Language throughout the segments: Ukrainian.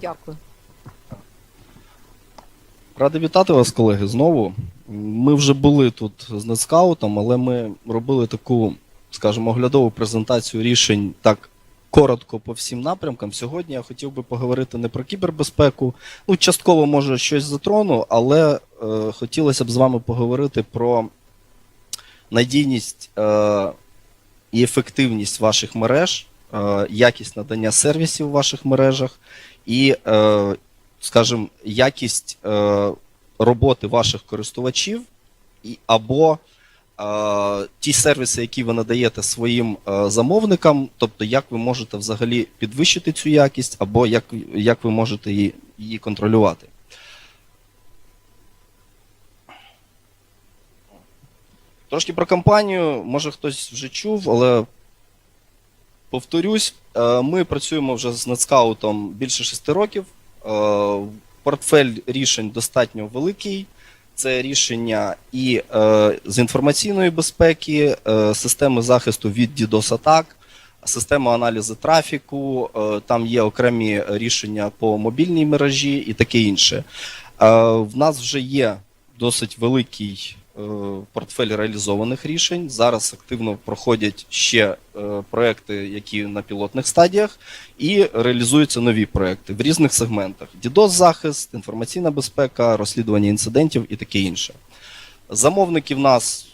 Дякую. Радий вітати вас, колеги, знову. Ми вже були тут з Нетскаутом, але ми робили таку, скажімо, оглядову презентацію рішень так коротко по всім напрямкам. Сьогодні я хотів би поговорити не про кібербезпеку. Ну, частково, може, щось затрону, але е, хотілося б з вами поговорити про надійність е, і ефективність ваших мереж, е, якість надання сервісів у ваших мережах і, е, скажімо, якість е, роботи ваших користувачів, або е, ті сервіси, які ви надаєте своїм замовникам, тобто як ви можете взагалі підвищити цю якість, або як, як ви можете її контролювати. Трошки про компанію, може хтось вже чув, але повторюсь, е, ми працюємо вже з Нетскаутом більше шести років. Е, Портфель рішень достатньо великий. Це рішення і е, з інформаційної безпеки, системи захисту від DDoS-атак, система аналізу трафіку, там є окремі рішення по мобільній мережі і таке інше. В нас вже є досить великий портфель реалізованих рішень. Зараз активно проходять ще е, проекти, які на пілотних стадіях, і реалізуються нові проекти в різних сегментах: DDoS захист, інформаційна безпека, розслідування інцидентів і таке інше. Замовники в нас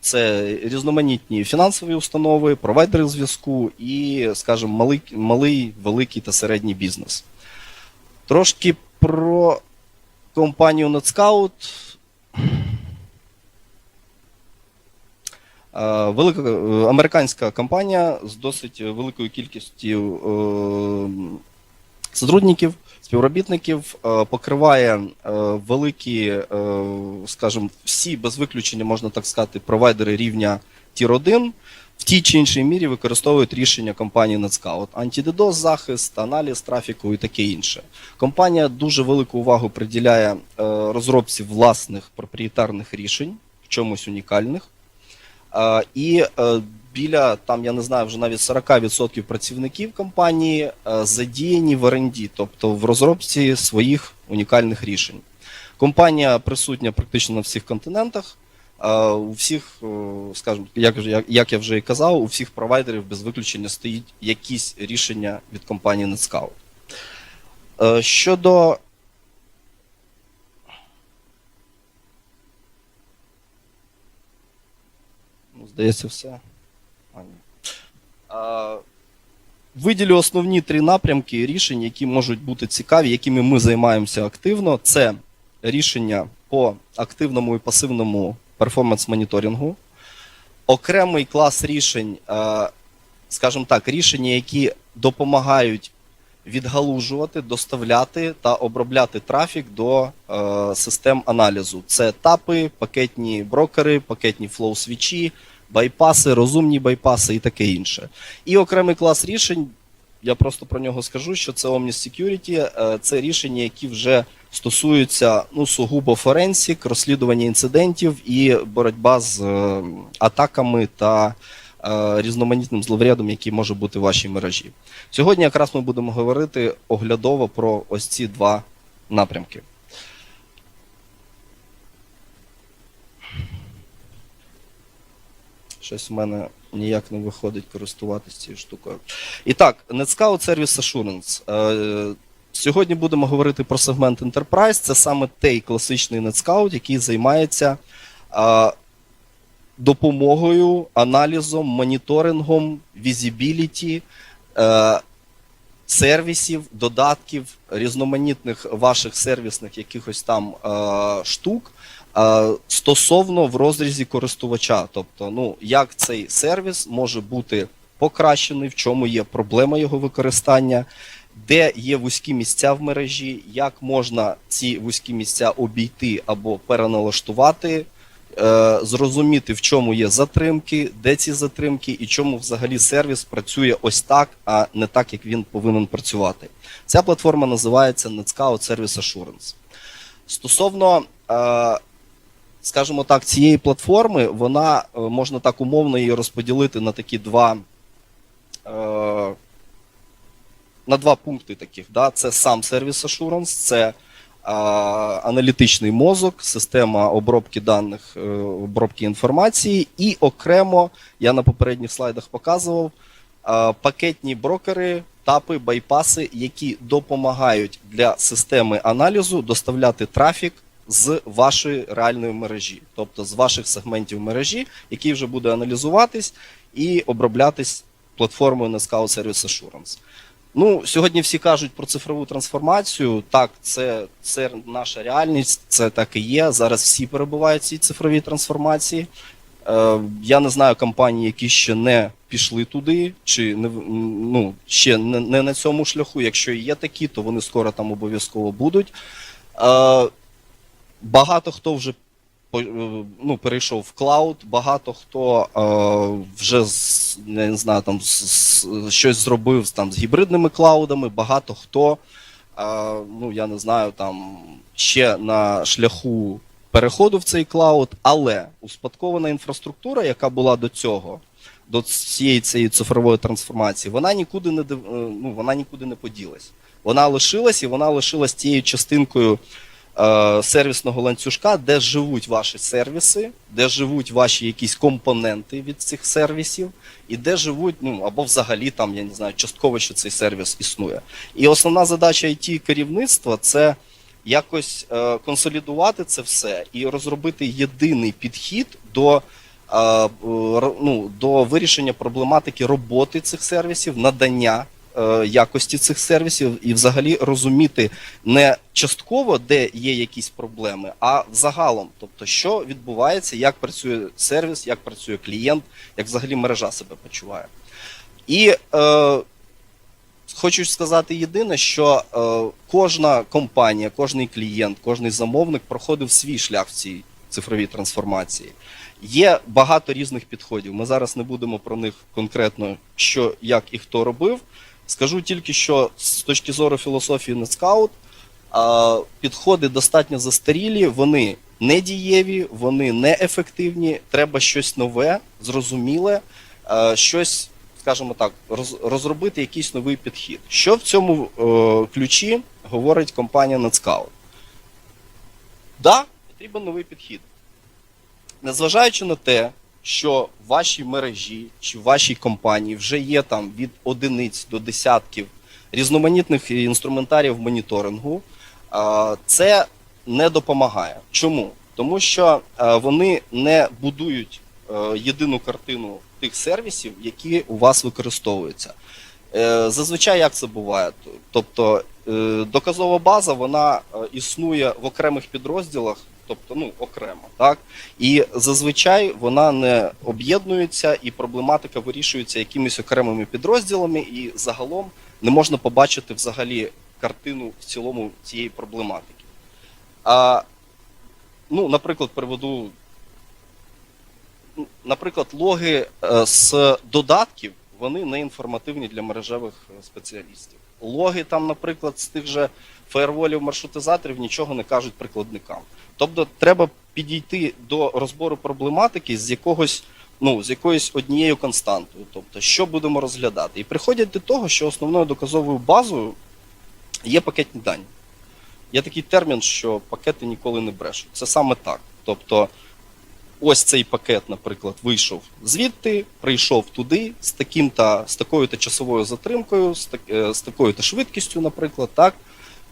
це різноманітні фінансові установи, провайдери зв'язку і, скажімо, малий, малий, великий та середній бізнес. Трошки про компанію NetScout. Велика е, американська компанія з досить великою кількістю е, сотрудників, співробітників, е, покриває е, великі, е, скажімо, всі без виключення, можна так сказати, провайдери рівня Tier 1 в тій чи іншій мірі використовують рішення компанії NetScout. Антидедос захист, аналіз трафіку і таке інше. Компанія дуже велику увагу приділяє е, розробці власних проприєтарних рішень, в чомусь унікальних. І е, біля там, я не знаю, вже навіть 40% працівників компанії е, задіяні в R&D, тобто в розробці своїх унікальних рішень. Компанія присутня практично на всіх континентах. е, У всіх, скажімо, як, як, я вже і казав, у всіх провайдерів без виключення стоїть якісь рішення від компанії NetScout. Щодо Ну, здається, все. А, ні. А, виділю основні три напрямки рішень, які можуть бути цікаві, якими ми займаємося активно. Це рішення по активному і пасивному перформанс-моніторингу, окремий клас рішень, скажімо так, рішення, які допомагають відгалужувати, доставляти та обробляти трафік до систем аналізу. Це тапи, пакетні брокери, пакетні флоу-свічі, байпаси, розумні байпаси і таке інше. І окремий клас рішень, я просто про нього скажу, що це Omnis Security, е, це рішення, які вже стосуються ну, сугубо форенсік, розслідування інцидентів і боротьба з е, атаками та е, різноманітним зловрядом, який може бути в вашій мережі. Сьогодні якраз ми будемо говорити оглядово про ось ці два напрямки. Щось в мене ніяк не виходить користуватися цією штукою. І так, NetScout Service Assurance. Е, Сьогодні будемо говорити про сегмент Enterprise. Це саме той класичний NetScout, який займається е, допомогою, аналізом, моніторингом, візібіліті, сервісів, додатків, різноманітних ваших сервісних якихось там е, штук е, стосовно в розрізі користувача. Тобто, ну, як цей сервіс може бути покращений, в чому є проблема його використання, де є вузькі місця в мережі, як можна ці вузькі місця обійти або переналаштувати. Е, Зрозуміти, в чому є затримки, де ці затримки, і чому взагалі сервіс працює ось так, а не так, як він повинен працювати. Ця платформа називається NetScout Service Assurance. Стосовно, е, скажімо так, цієї платформи, вона е, можна так умовно її розподілити на такі два. на два пункти таких. Да? Це сам сервіс Assurance, це аналітичний мозок, система обробки даних, е, обробки інформації, і окремо, я на попередніх слайдах показував, пакетні брокери, тапи, байпаси, які допомагають для системи аналізу доставляти трафік з вашої реальної мережі, тобто з ваших сегментів мережі, який вже буде аналізуватись і оброблятись платформою Netscout Service Assurance. Ну, сьогодні всі кажуть про цифрову трансформацію. Так, це, це наша реальність, це так і є. Зараз всі перебувають в цій цифровій трансформації. Е, я не знаю компаній, які ще не пішли туди, чи не ну, ще не, не на цьому шляху. Якщо є такі, то вони скоро там обов'язково будуть. Е, багато хто вже ну, перейшов в клауд, багато хто е, вже з, не знаю, там з, щось зробив там з гібридними клаудами, багато хто, е, ну я не знаю, там ще на шляху переходу в цей клауд, але успадкована інфраструктура, яка була до цього, до цієї цієї цифрової трансформації, вона нікуди не е, ну, вона нікуди не поділась. Вона лишилась і вона лишилась тією частинкою е, сервісного ланцюжка, де живуть ваші сервіси, де живуть ваші якісь компоненти від цих сервісів, і де живуть, ну або взагалі там, я не знаю, частково, що цей сервіс існує. І основна задача it керівництва це якось е, консолідувати це все і розробити єдиний підхід до. е, Ну, до вирішення проблематики роботи цих сервісів, надання е, якості цих сервісів і взагалі розуміти не частково, де є якісь проблеми, а взагалом. Тобто, що відбувається, як працює сервіс, як працює клієнт, як взагалі мережа себе почуває. І е, хочу сказати єдине, що е, кожна компанія, кожний клієнт, кожний замовник проходив свій шлях в цій цифровій трансформації. Є багато різних підходів. Ми зараз не будемо про них конкретно, що, як і хто робив. Скажу тільки, що з точки зору філософії NetScout, підходи достатньо застарілі, вони не дієві, вони не ефективні. Треба щось нове, зрозуміле, щось, скажімо так, розробити якийсь новий підхід. Що в цьому е, ключі говорить компанія NetScout? Да, потрібен новий підхід. Незважаючи на те, що в вашій мережі чи в вашій компанії вже є там від одиниць до десятків різноманітних інструментарів моніторингу, це не допомагає. Чому? Тому що вони не будують е, єдину картину тих сервісів, які у вас використовуються. Е, Зазвичай як це буває? Тобто е, доказова база вона існує в окремих підрозділах, тобто ну окремо, так і зазвичай вона не об'єднується, і проблематика вирішується якимись окремими підрозділами, і загалом не можна побачити взагалі картину в цілому цієї проблематики. А, ну, наприклад, приведу, наприклад, логи е, з додатків, вони не інформативні для мережевих е, спеціалістів. Логи там, наприклад, з тих же фаєрволів маршрутизаторів нічого не кажуть прикладникам. Тобто треба підійти до розбору проблематики з якогось, ну, з якоюсь однією константою. Тобто, що будемо розглядати. І приходять до того, що основною доказовою базою є пакетні дані. Є такий термін, що пакети ніколи не брешуть. Це саме так. Тобто, ось цей пакет, наприклад, вийшов звідти, прийшов туди з таким та з такою-то часовою затримкою, з, так, е, з такою-то швидкістю, наприклад, так.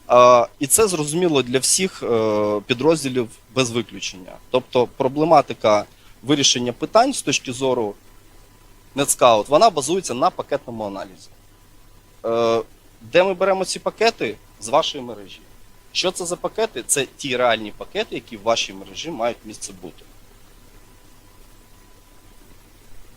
А, і це зрозуміло для всіх е, підрозділів без виключення. Тобто проблематика вирішення питань з точки зору NetScout, вона базується на пакетному аналізі. Е, де ми беремо ці пакети? З вашої мережі. Що це за пакети? Це ті реальні пакети, які в вашій мережі мають місце бути. А,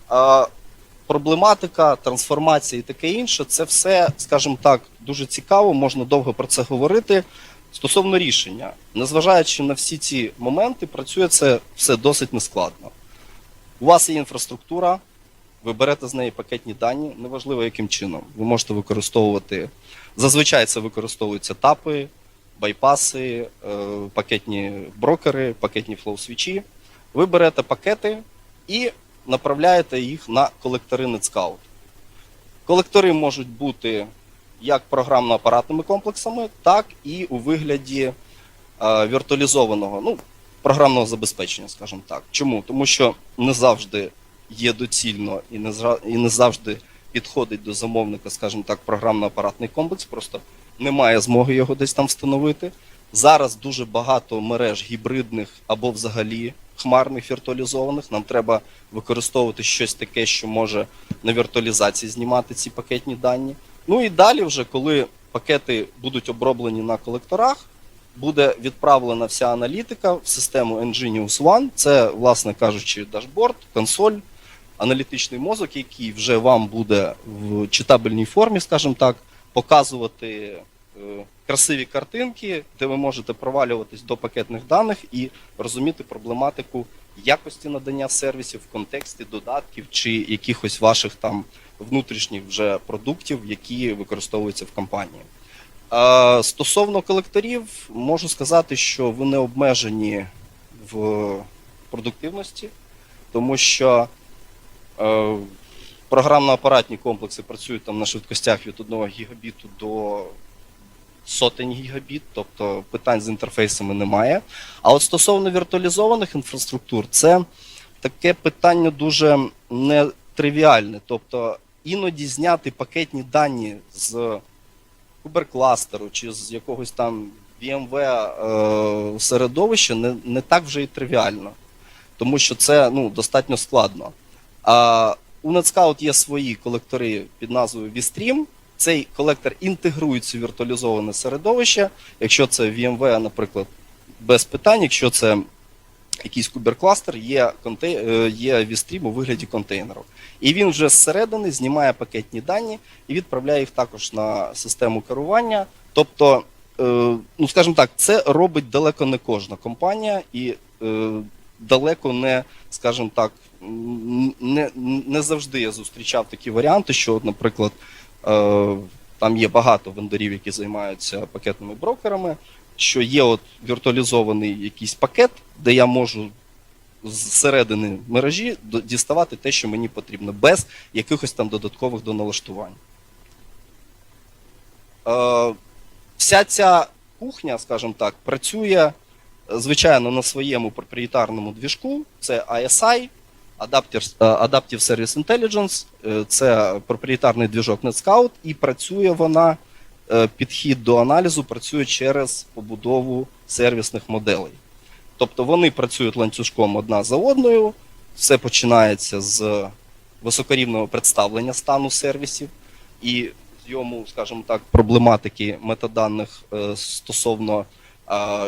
проблематика, трансформація і таке інше, це все, скажімо так, дуже цікаво, можна довго про це говорити. Стосовно рішення, незважаючи на всі ці моменти, працює це все досить нескладно. У вас є інфраструктура, ви берете з неї пакетні дані, неважливо яким чином. Ви можете використовувати, зазвичай це використовуються тапи, байпаси, е, пакетні брокери, пакетні флоу-свічі. Ви берете пакети і направляєте їх на колектори NetScout. Колектори можуть бути як програмно-апаратними комплексами, так і у вигляді е, віртуалізованого, ну, програмного забезпечення, скажімо так. Чому? Тому що не завжди є доцільно і не, і не завжди підходить до замовника, скажімо так, програмно-апаратний комплекс, просто немає змоги його десь там встановити. Зараз дуже багато мереж гібридних або взагалі хмарних віртуалізованих. Нам треба використовувати щось таке, що може на віртуалізації знімати ці пакетні дані. Ну і далі, вже коли пакети будуть оброблені на колекторах, буде відправлена вся аналітика в систему Ngenius One. Це, власне кажучи, дашборд, консоль, аналітичний мозок, який вже вам буде в читабельній формі, скажімо так, показувати е, красиві картинки, де ви можете провалюватись до пакетних даних і розуміти проблематику якості надання сервісів в контексті додатків чи якихось ваших там внутрішніх вже продуктів, які використовуються в компанії. Стосовно колекторів, можу сказати, що вони обмежені в продуктивності, тому що е, програмно-апаратні комплекси працюють там на швидкостях від 1 гігабіту до сотень гігабіт, тобто питань з інтерфейсами немає. А от стосовно віртуалізованих інфраструктур, це таке питання дуже нетривіальне. Тобто іноді зняти пакетні дані з куберкластеру чи з якогось там VMware е, середовища не, не так вже і тривіально, тому що це ну, достатньо складно. А у NetScout є свої колектори під назвою vStream. Цей колектор інтегрується в віртуалізоване середовище. Якщо це VMware, наприклад, без питань, якщо це якийсь куберкластер, є, контей... е, є vStream у вигляді контейнеру. І він вже зсередини знімає пакетні дані і відправляє їх також на систему керування. Тобто, е, ну скажімо так, це робить далеко не кожна компанія, і е, далеко не, скажімо так, не, не завжди я зустрічав такі варіанти, що, наприклад, там є багато вендорів, які займаються пакетними брокерами, що є от віртуалізований якийсь пакет, де я можу зсередини мережі діставати те, що мені потрібно, без якихось там додаткових доналаштувань. Е, вся ця кухня, скажімо так, працює е, звичайно на своєму проприєтарному двіжку. Це ISI, Adaptive, е, Service Intelligence, е, це проприєтарний двіжок NetScout, і працює вона, е, підхід до аналізу працює через побудову сервісних моделей. Тобто вони працюють ланцюжком одна за одною, все починається з високорівного представлення стану сервісів і зйому, скажімо так, проблематики метаданих стосовно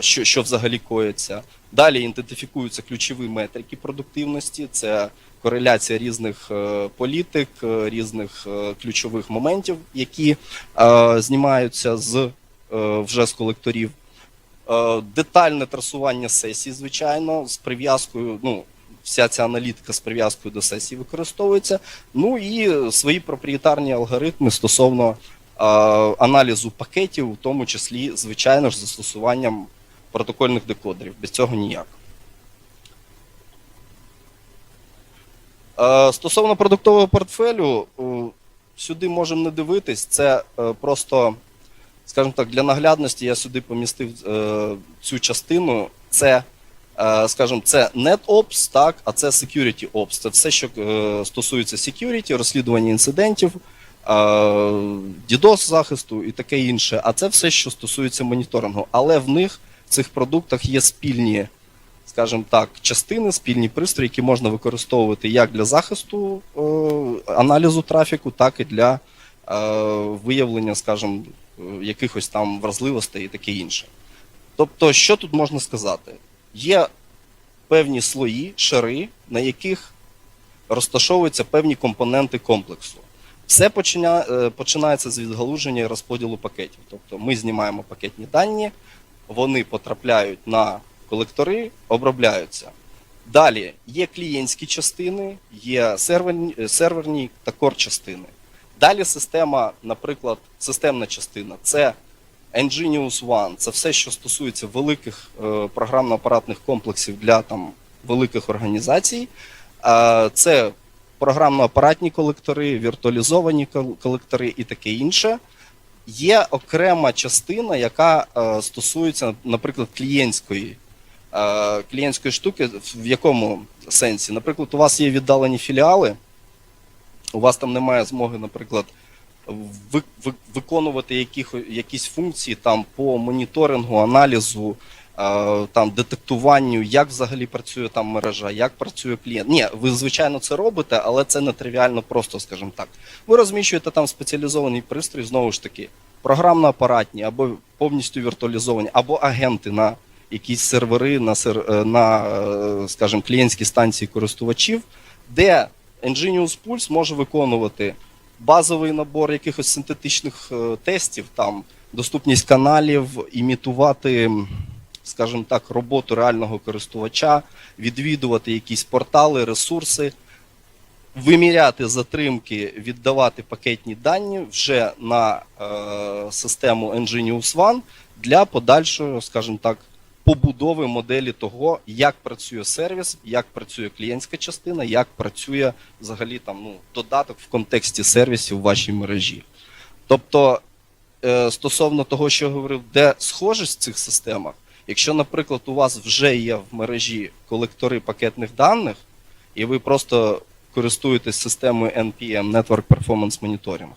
що, що взагалі коїться. Далі ідентифікуються ключові метрики продуктивності, це кореляція різних е, політик, е, різних е, ключових моментів, які знімаються з вже з колекторів. Детальне трасування сесій, звичайно, з прив'язкою. Ну, вся ця аналітика з прив'язкою до сесії використовується. Ну і свої проприєтарні алгоритми стосовно аналізу пакетів, у тому числі, звичайно ж, застосуванням протокольних декодерів. Без цього ніяк. Е, Стосовно продуктового портфелю, е, сюди можемо не дивитись. Це е, просто, скажімо так, для наглядності я сюди помістив е, цю частину. Це, е, скажімо, це NetOps, так, а це Security Ops. Це все, що е, стосується security, розслідування інцидентів, е, DDoS захисту і таке інше. А це все, що стосується моніторингу. Але в них в цих продуктах є спільні скажімо так, частини, спільні пристрої, які можна використовувати як для захисту е, аналізу трафіку, так і для е, виявлення, скажімо, якихось там вразливостей і таке інше. Тобто, що тут можна сказати? Є певні слої, шари, на яких розташовуються певні компоненти комплексу. Все е, починається з відгалуження і розподілу пакетів. Тобто ми знімаємо пакетні дані, вони потрапляють на колектори, обробляються. Далі є клієнтські частини, є серверні, е, серверні та кор частини. Далі система, наприклад, системна частина це Ngenius One, це все, що стосується великих е, програмно-апаратних комплексів для там, великих організацій. Це програмно-апаратні колектори, віртуалізовані колектори і таке інше. Є окрема частина, яка е, стосується, наприклад, клієнтської, е, клієнтської штуки. В якому сенсі? Наприклад, у вас є віддалені філіали, у вас там немає змоги, наприклад, ви, ви, виконувати яких, якісь функції там по моніторингу, аналізу, там детектуванню, як взагалі працює там мережа, як працює клієнт. Ні, ви звичайно це робите, але це не тривіально просто, скажімо так. Ви розміщуєте там спеціалізований пристрій, знову ж таки, програмно-апаратні або повністю віртуалізовані, або агенти на якісь сервери, на, е, на е, скажімо, клієнтські станції користувачів, де Nginx Pulse може виконувати базовий набор якихось синтетичних е, тестів, там доступність каналів, імітувати, скажімо так, роботу реального користувача, відвідувати якісь портали, ресурси, виміряти затримки, віддавати пакетні дані вже на е, систему Nginx One для подальшої, скажімо так, побудови моделі того, як працює сервіс, як працює клієнтська частина, як працює взагалі там ну, додаток в контексті сервісів в вашій мережі. Тобто, е, стосовно того, що я говорив, де схожість в цих системах, якщо, наприклад, у вас вже є в мережі колектори пакетних даних, і ви просто користуєтесь системою NPM Network Performance Monitoring,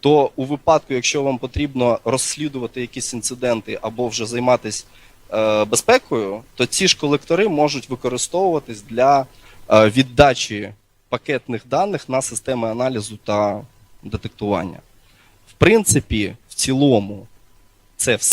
то у випадку, якщо вам потрібно розслідувати якісь інциденти або вже займатися е, безпекою, то ці ж колектори можуть використовуватись для е, віддачі пакетних даних на системи аналізу та детектування. В принципі, в цілому, це все.